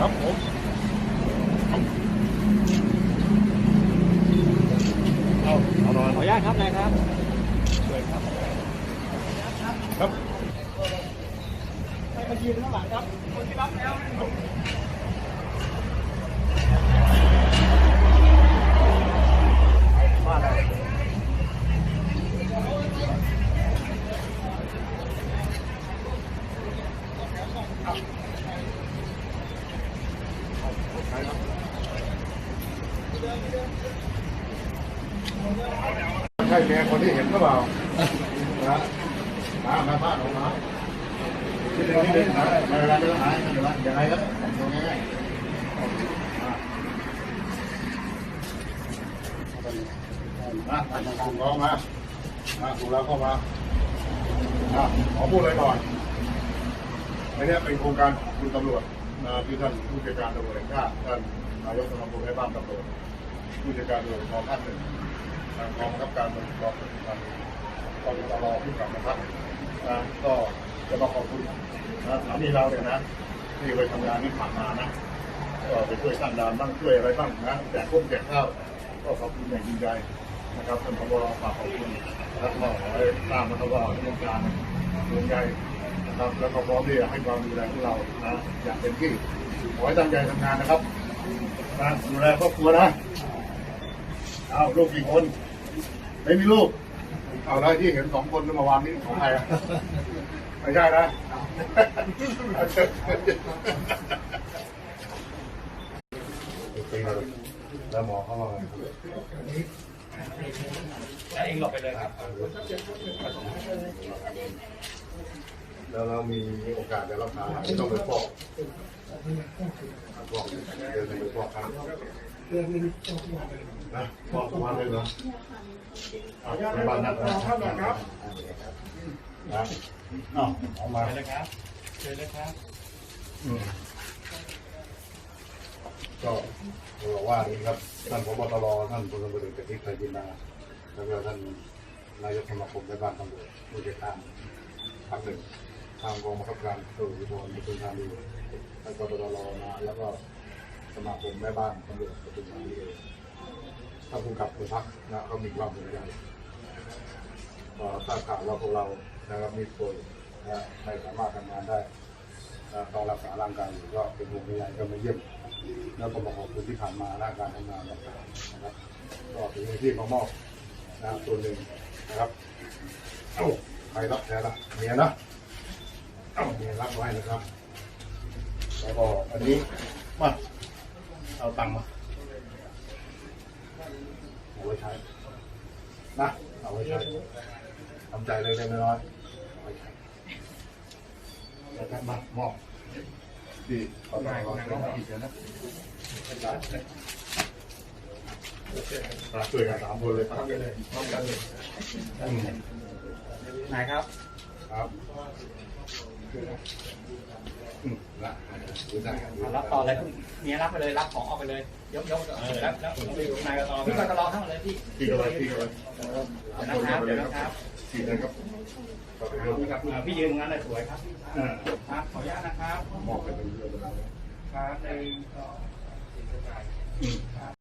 ครับผมเอาเอาหน่อยขออนุญาตครับนายครับเลยครับครับให้มายืนข้างหลังครับ คนที่รับแล้วมาไใช่แม่คนที่เห็นหรือเปล่านะมามาบ้านออกมาที่เดินที่เดินนะมาเวลาเดินหายเดี๋ยวนะยังไงครับตรงง่ายๆอ่ามาทางคุณร้องมามาถูกแล้วเข้ามาอะขอพูดอะไรก่อนอันเนี้ยเป็นโครงการคุณตำรวจนะที่ท่านผู้จัดการตำรวจแห่งชาติท่านนายกสมาคมแม่บ้านตำรวจ ผู้จัดการตำรวจกองท่านหนึ่งทางกองบังคับการตำรวจกองปฏิบัติกองตลอผู้กำกับนะครับนะก็จะมาขอบคุณนะสถานีเราเนี่ยนะที่ไปทำงานที่ผ่านมานะก็ไปช่วยตั้งด่านบ้างช่วยอะไรบ้างนะแจกพวกแจกข้าวก็ขอบคุณอย่างจริงใจนะครับท่านพบฝากขอบคุณแล้วก็ขอให้ตามมาตลอดเรื่องการเรื่งใหญ่นะครับแล้วก็พร้อมที่จะให้ความดูแลพวกเรานะอย่างเต็มที่ขอให้ตั้งใจทำงานนะครับนะดูแลครอบครัวนะ เอาลูกกี่คน ไม่มีลูก เอาได้ที่เห็นสองคนเมื่อวานนี้ของใครอะไม่ใช่นะแล้วหมอเขาว่าไงเองหลบไปเลยครับ แล้วเรามีโอกาสได้รับการที่ต้องไปฟอกฟอกเดินไปฟอกครั้ เรื่องนะฟอกทุกวันเลยเหรออะไปบ้านนัดนะครับนะเอ้าออกมาเลยครับเชิญเลยครับก็บอกว่านี้ครับท่านพบตรท่านพลตำรวจเอกประทิตไทยจินดาแล้วก็ท่านนายกสมาคมแม่บ้านตำรวจผู้จัดการภาคหนึ่งทางกองบังคับการตำรวจภูธรปทุมธานีท่านกตรมาแล้วก็ สมาคมแม่บ้านตำรวจปทุมธานีท่านผู้กับโรงพักนะก็มีความสนใจก็ทราบข่าวว่าพวกเรานะครับมีป่วยนะไม่สามารถทำงานได้ต้องรักษาร่างกายอยู่ก็เป็นห่วงใยก็มาเยี่ยมแล้วก็มาขอบคุณที่ผ่านมาร่างการทำงานต่างๆนะครับก็เป็นเงินที่มามอบนะส่วนหนึ่งนะครับเอ้าใครรับแทนละเมียนะเอ้าเมียรับไว้นะครับแล้วก็อันนี้มา เอาตังค์มาเอาไว้ใช้นะเอาไว้ใช้ทำใจเลยเล็กน้อยๆเอาไว้ใช้แล้วก็มามอบที่ขอต้อนรับน้องอีกนะช่วยกันสามคนเลยครับเลยพร้อมกันเลยนายครับครับอืม ละรับต่อเลยเมียรับไปเลยรับของออกไปเลยยกยกแล้วแล้วนายก็ต่อพี่ก็ต่อทั้งหมดเลยพี่พี่ก็เลยพี่ก็เลยนะครับเดี๋ยวนะครับพี่เลยครับก็ไปคเรื่องรับพี่ยืนงั้นเลยสวยครับอ่าครับขออนุญาตนะครับมอบไปเป็นเรื่องเป็นราครับในอืมครับ